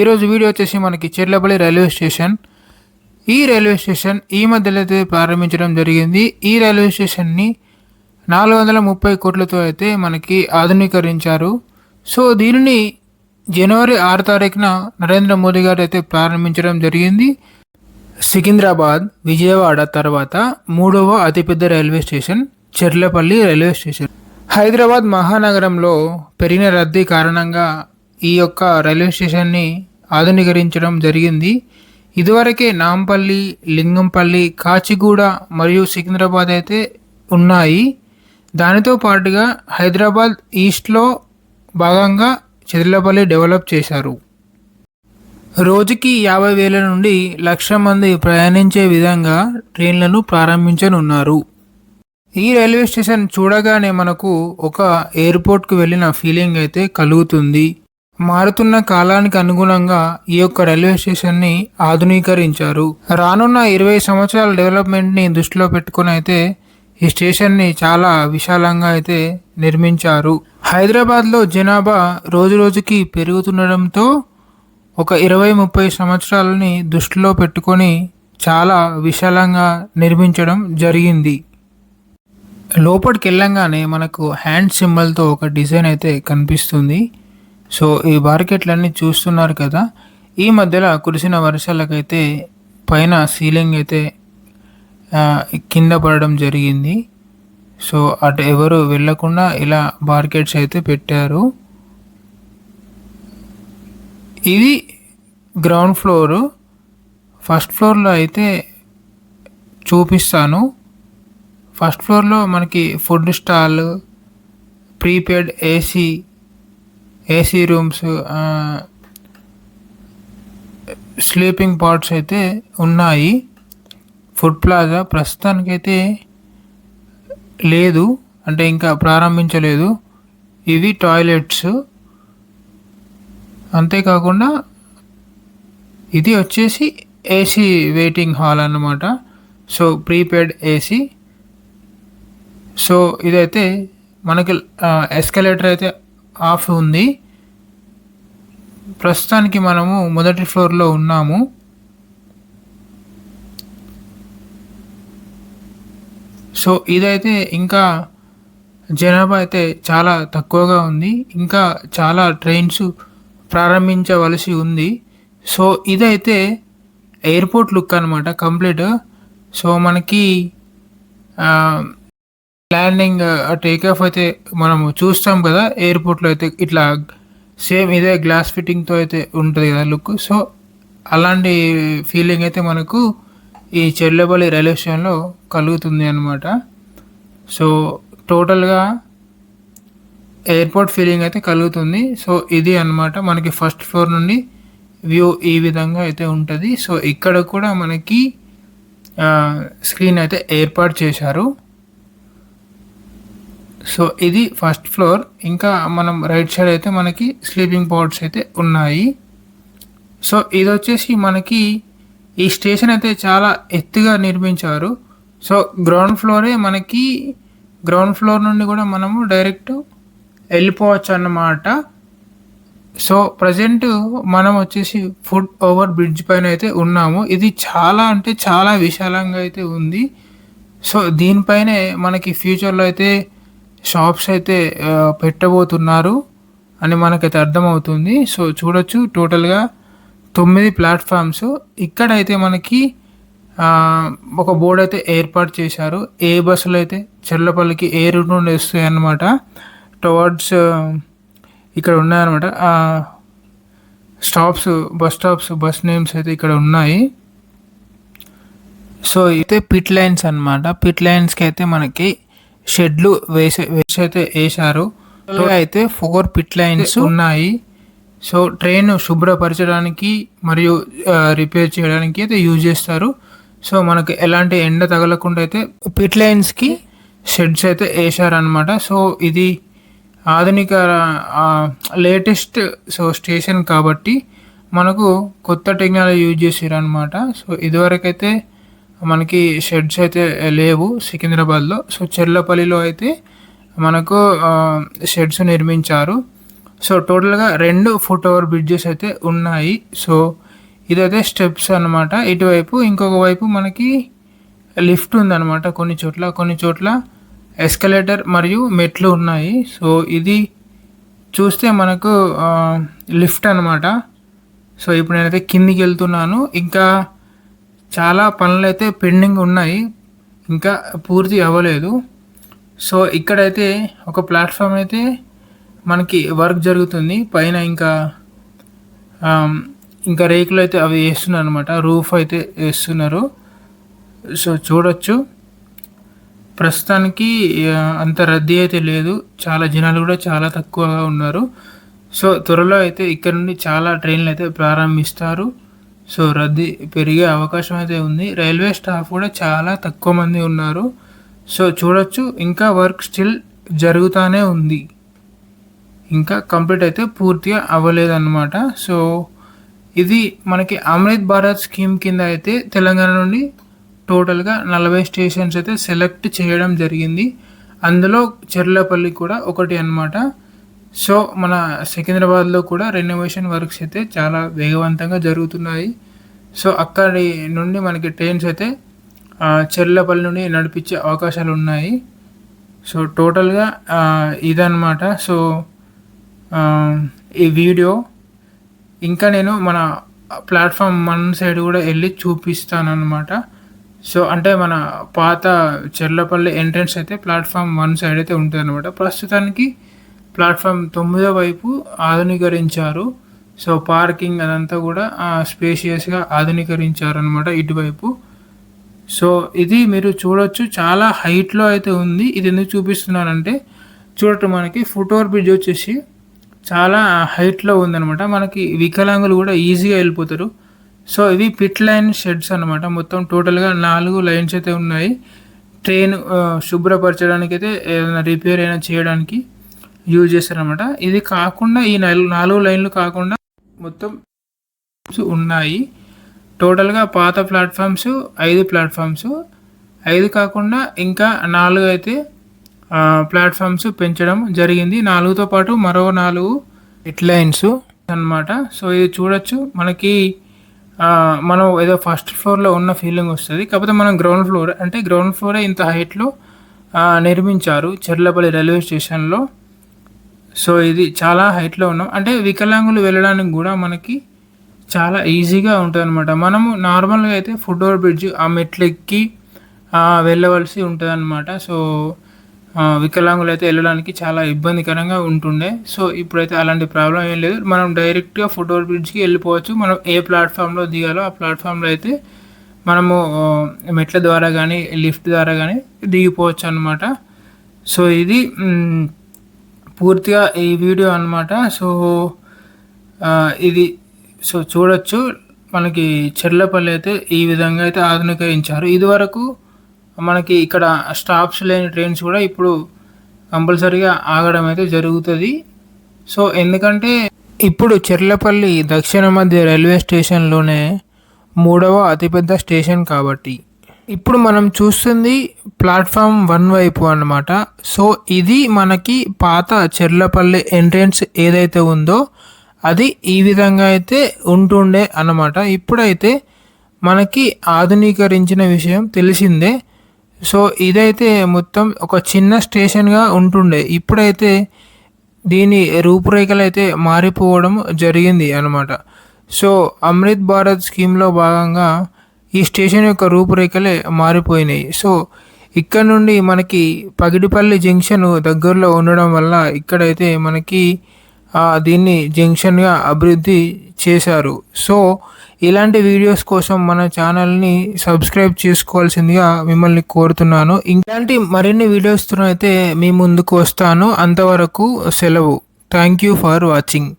ఈరోజు వీడియో వచ్చేసి మనకి చెర్లపల్లి రైల్వే స్టేషన్. ఈ రైల్వే స్టేషన్ ఈ మధ్యలో అయితే ప్రారంభించడం జరిగింది. ఈ రైల్వే స్టేషన్ని నాలుగు వందల ముప్పై కోట్లతో అయితే మనకి ఆధునీకరించారు. సో దీనిని జనవరి ఆరు తారీఖున నరేంద్ర మోదీ గారు అయితే ప్రారంభించడం జరిగింది. సికింద్రాబాద్ విజయవాడ తర్వాత మూడవ అతిపెద్ద railway station Cherlapally railway station. Hyderabad మహానగరంలో పెరిగిన రద్దీ కారణంగా ఈ యొక్క రైల్వే స్టేషన్ని ఆధునీకరించడం జరిగింది. ఇదివరకే నాంపల్లి లింగంపల్లి కాచిగూడ మరియు సికింద్రాబాద్ అయితే ఉన్నాయి. దానితో పాటుగా హైదరాబాద్ ఈస్ట్లో భాగంగా చెర్లపల్లి డెవలప్ చేశారు. రోజుకి యాభై వేల నుండి లక్ష మంది ప్రయాణించే విధంగా ట్రైన్లను ప్రారంభించనున్నారు. ఈ రైల్వే స్టేషన్ చూడగానే మనకు ఒక ఎయిర్పోర్ట్కు వెళ్ళిన ఫీలింగ్ అయితే కలుగుతుంది. మారుతున్న కాలానికి అనుగుణంగా ఈ యొక్క రైల్వే స్టేషన్ని ఆధునీకరించారు. రానున్న ఇరవై సంవత్సరాల డెవలప్మెంట్ని దృష్టిలో పెట్టుకుని అయితే ఈ స్టేషన్ని చాలా విశాలంగా అయితే నిర్మించారు. హైదరాబాద్లో జనాభా రోజు రోజుకి పెరుగుతుండడంతో ఒక ఇరవై ముప్పై సంవత్సరాలని దృష్టిలో పెట్టుకొని చాలా విశాలంగా నిర్మించడం జరిగింది. లోపలికి వెళ్ళంగానే మనకు హ్యాండ్ సింబల్తో ఒక డిజైన్ అయితే కనిపిస్తుంది. సో ఈ మార్కెట్లన్నీ చూస్తున్నారు కదా. ఈ మధ్యలో కురిసిన వర్షాలకైతే పైన సీలింగ్ అయితే కింద పడడం జరిగింది. సో అటు ఎవరు వెళ్ళకుండా ఇలా బార్కెట్స్ అయితే పెట్టారు. ఇది గ్రౌండ్ ఫ్లోరు. ఫస్ట్ ఫ్లోర్లో అయితే చూపిస్తాను. ఫస్ట్ ఫ్లోర్లో మనకి food stall prepaid AC AC rooms sleeping parts అయితే ఉన్నాయి. ఫుడ్ ప్లాజా ప్రస్తుతానికైతే లేదు అంటే ఇంకా ప్రారంభించలేదు. ఇవి టాయిలెట్స్ అంతేకాకుండా ఇది వచ్చేసి ఏసీ వెయిటింగ్ హాల్ అన్నమాట. సో ప్రీపెయిడ్ ఏసీ సో ఇదైతే మనకి ఎస్కలేటర్ అయితే ఆఫ్ ఉంది. ప్రస్తుతానికి మనము మొదటి ఫ్లోర్లో ఉన్నాము. సో ఇదైతే ఇంకా జనాభా అయితే చాలా తక్కువగా ఉంది. ఇంకా చాలా ట్రైన్స్ ప్రారంభించవలసి ఉంది. సో ఇదైతే ఎయిర్పోర్ట్ లుక్ అనమాట కంప్లీట్. సో మనకి ల్యాండింగ్ టేక్ ఆఫ్ అయితే మనము చూస్తాం కదా ఎయిర్పోర్ట్లో అయితే ఇట్లా సేమ్ ఇదే గ్లాస్ ఫిట్టింగ్తో అయితే ఉంటుంది కదా లుక్ సో అలాంటి ఫీలింగ్ అయితే మనకు ఈ చెల్లెపల్లి రైల్వే స్టేషన్లో కలుగుతుంది అనమాట సో టోటల్గా ఎయిర్పోర్ట్ ఫీలింగ్ అయితే కలుగుతుంది. సో ఇది అన్నమాట మనకి ఫస్ట్ ఫ్లోర్ నుండి వ్యూ ఈ విధంగా అయితే ఉంటుంది. సో ఇక్కడ కూడా మనకి uh, స్క్రీన్ అయితే ఏర్పాటు చేశారు. సో ఇది ఫస్ట్ ఫ్లోర్. ఇంకా మనం రైట్ సైడ్ అయితే మనకి స్లీపింగ్ పార్ట్స్ అయితే ఉన్నాయి. సో ఇది వచ్చేసి మనకి ఈ స్టేషన్ అయితే చాలా ఎత్తుగా నిర్మించారు. సో గ్రౌండ్ ఫ్లోరే మనకి గ్రౌండ్ ఫ్లోర్ నుండి కూడా మనము డైరెక్ట్ వెళ్ళిపోవచ్చు అన్నమాట. సో ప్రజెంట్ మనం వచ్చేసి ఫుడ్ ఓవర్ బ్రిడ్జ్ పైన అయితే ఉన్నాము. ఇది చాలా అంటే చాలా విశాలంగా అయితే ఉంది. సో దీనిపైనే మనకి ఫ్యూచర్లో అయితే షాప్స్ అయితే పెట్టబోతున్నారు అని మనకైతే అర్థమవుతుంది. సో చూడొచ్చు టోటల్గా తొమ్మిది ప్లాట్ఫామ్స్. ఇక్కడైతే మనకి ఒక బోర్డు అయితే ఏర్పాటు చేశారు. ఏ బస్సులు అయితే చెర్లపల్లికి ఏ రూట్ నుండి వస్తాయి అన్నమాట టువర్డ్స్ ఇక్కడ ఉన్నాయన్నమాట. Stops bus stops bus names అయితే ఇక్కడ ఉన్నాయి. సో అయితే పిట్ లైన్స్ అన్నమాట. పిట్ లైన్స్కి అయితే మనకి షెడ్లు వేసే వేసైతే అయితే వేశారు అయితే ఫోర్ పిట్ లైన్స్ ఉన్నాయి. సో ట్రైన్ శుభ్రపరచడానికి మరియు రిపేర్ చేయడానికి అయితే యూజ్ చేస్తారు. సో మనకు ఎలాంటి ఎండ తగలకుండా అయితే పిట్ లైన్స్కి షెడ్స్ అయితే వేశారనమాట సో ఇది ఆధునిక లేటెస్ట్ సో స్టేషన్ కాబట్టి మనకు కొత్త టెక్నాలజీ యూజ్ చేసారు అనమాట సో ఇదివరకైతే మనకి షెడ్స్ అయితే లేవు సికింద్రాబాద్లో. సో చెర్లపల్లిలో అయితే మనకు షెడ్స్ నిర్మించారు. సో టోటల్గా రెండు ఫుట్ ఓవర్ బ్రిడ్జెస్ అయితే ఉన్నాయి. సో ఇదైతే స్టెప్స్ అన్నమాట. ఇటువైపు ఇంకొక వైపు మనకి లిఫ్ట్ ఉందన్నమాట. కొన్ని చోట్ల కొన్ని చోట్ల ఎస్కలేటర్ మరియు మెట్లు ఉన్నాయి. సో ఇది చూస్తే మనకు లిఫ్ట్ అన్నమాట. సో ఇప్పుడు నేనైతే కిందికి వెళ్తున్నాను. ఇంకా చాలా పనులు అయితే పెండింగ్ ఉన్నాయి. ఇంకా పూర్తి అవ్వలేదు. సో ఇక్కడైతే ఒక ప్లాట్ఫామ్ అయితే మనకి వర్క్ జరుగుతుంది. పైన ఇంకా ఇంకా రేకులు అయితే అవి వేస్తున్నారు అనమాట రూఫ్ అయితే వేస్తున్నారు. సో చూడొచ్చు. ప్రస్తుతానికి అంత రద్దీ అయితే లేదు. చాలా జనాలు కూడా చాలా తక్కువగా ఉన్నారు. సో త్వరలో అయితే ఇక్కడ నుండి చాలా ట్రైన్లు అయితే ప్రారంభిస్తారు. సో రద్దీ పెరిగే అవకాశం అయితే ఉంది. రైల్వే స్టాఫ్ కూడా చాలా తక్కువ మంది ఉన్నారు. సో చూడొచ్చు ఇంకా వర్క్ స్టిల్ జరుగుతూనే ఉంది. ఇంకా కంప్లీట్ అయితే పూర్తిగా అవ్వలేదన్నమాట. సో ఇది మనకి అమృత్ భారత్ స్కీమ్ కింద అయితే తెలంగాణ నుండి టోటల్గా నలభై స్టేషన్స్ అయితే సెలెక్ట్ చేయడం జరిగింది. అందులో చెర్లపల్లి కూడా ఒకటి అన్నమాట. సో మన సికింద్రాబాద్లో కూడా రెనోవేషన్ వర్క్స్ అయితే చాలా వేగవంతంగా జరుగుతున్నాయి. సో అక్కడి నుండి మనకి ట్రైన్స్ అయితే చెర్లపల్లి నుండి నడిపించే అవకాశాలు ఉన్నాయి. సో టోటల్గా ఇదన్నమాట. సో ఈ వీడియో. ఇంకా నేను మన ప్లాట్ఫామ్ వన్ సైడ్ కూడా వెళ్ళి చూపిస్తాను అనమాట సో అంటే మన పాత చెర్లపల్లి ఎంట్రన్స్ అయితే ప్లాట్ఫామ్ వన్ సైడ్ అయితే ఉంటుంది అనమాట ప్రస్తుతానికి ప్లాట్ఫామ్ తొమ్మిదో వైపు ఆధునీకరించారు. సో పార్కింగ్ అదంతా కూడా స్పేషియస్గా ఆధునీకరించారు అనమాట ఇటువైపు. సో ఇది మీరు చూడొచ్చు. చాలా హైట్లో అయితే ఉంది. ఇది ఎందుకు చూపిస్తున్నానంటే చూడటం మనకి ఫుట్ఓవర్ బ్రిడ్జ్ వచ్చేసి చాలా హైట్లో ఉందనమాట మనకి వికలాంగులు కూడా ఈజీగా వెళ్ళిపోతారు. సో ఇవి పిట్ లైన్ షెడ్స్ అనమాట మొత్తం టోటల్గా నాలుగు లైన్స్ అయితే ఉన్నాయి. ట్రైన్ శుభ్రపరచడానికి అయితే ఏదైనా రిపేర్ అయినా చేయడానికి. యూజ్ చేస్తారనమాట ఇది కాకుండా ఈ నాలుగు నాలుగు లైన్లు కాకుండా మొత్తం ఉన్నాయి. టోటల్గా పాత ప్లాట్ఫామ్స్ ఐదు ప్లాట్ఫామ్స్ ఐదు కాకుండా ఇంకా నాలుగు అయితే ప్లాట్ఫామ్స్ పెంచడం జరిగింది. నాలుగుతో పాటు మరో నాలుగు ఇట్ అనమాట అన్నమాట. సో ఇది చూడొచ్చు. మనకి మనం ఏదో ఫస్ట్ ఫ్లోర్లో ఉన్న ఫీలింగ్ వస్తుంది. కాకపోతే మనం గ్రౌండ్ ఫ్లోర్ అంటే గ్రౌండ్ ఫ్లోరే ఇంత హైట్లో నిర్మించారు. చెర్లపల్లి రైల్వే స్టేషన్లో సో ఇది చాలా హైట్లో ఉన్నాం. అంటే వికలాంగులు వెళ్ళడానికి కూడా మనకి చాలా ఈజీగా ఉంటుంది అనమాట మనము నార్మల్గా అయితే ఫుట్ ఓవర్ బ్రిడ్జ్ ఆ మెట్లు ఎక్కి వెళ్ళవలసి ఉంటుంది అనమాట సో వికలాంగులు అయితే వెళ్ళడానికి చాలా ఇబ్బందికరంగా ఉంటుండే. సో ఇప్పుడైతే అలాంటి ప్రాబ్లం ఏం లేదు. మనం డైరెక్ట్గా ఫుట్ ఓవర్ బ్రిడ్జ్కి వెళ్ళిపోవచ్చు. మనం ఏ ప్లాట్ఫామ్లో దిగాలో ఆ ప్లాట్ఫామ్లో అయితే మనము మెట్ల ద్వారా కానీ లిఫ్ట్ ద్వారా కానీ దిగిపోవచ్చు అనమాట సో ఇది పూర్తిగా ఈ వీడియో అన్నమాట. సో ఇది సో చూడొచ్చు. మనకి చెర్లపల్లి అయితే ఈ విధంగా అయితే ఆధునికరించారు. ఇదివరకు మనకి ఇక్కడ స్టాప్స్ లేని ట్రైన్స్ కూడా ఇప్పుడు కంపల్సరీగా ఆగడం అయితే జరుగుతుంది. సో ఎందుకంటే ఇప్పుడు చెర్లపల్లి దక్షిణ మధ్య రైల్వే స్టేషన్లోనే మూడవ అతిపెద్ద స్టేషన్ కాబట్టి ఇప్పుడు మనం చూస్తుంది ప్లాట్ఫామ్ వన్ వైపు అన్నమాట. సో ఇది మనకి పాత చెర్లపల్లి ఎంట్రెన్స్ ఏదైతే ఉందో అది ఈ విధంగా అయితే ఉంటుండే అన్నమాట. ఇప్పుడైతే మనకి ఆధునీకరించిన విషయం తెలిసిందే. సో ఇదైతే మొత్తం ఒక చిన్న స్టేషన్గా ఉంటుండే. ఇప్పుడైతే దీని రూపురేఖలు అయితే మారిపోవడం జరిగింది అనమాట సో అమృత్ భారత్ స్కీమ్లో భాగంగా ఈ స్టేషన్ యొక్క రూపురేఖలే మారిపోయినాయి. సో ఇక్కడ నుండి మనకి పగిడిపల్లి జంక్షన్ దగ్గరలో ఉండడం వల్ల ఇక్కడైతే మనకి దీన్ని జంక్షన్గా అభివృద్ధి చేశారు. సో ఇలాంటి వీడియోస్ కోసం మన ఛానల్ని సబ్స్క్రైబ్ చేసుకోవాల్సిందిగా మిమ్మల్ని కోరుతున్నాను. ఇలాంటి మరిన్ని వీడియోస్తో అయితే మీ ముందుకు వస్తాను. అంతవరకు సెలవు. Thank you for watching.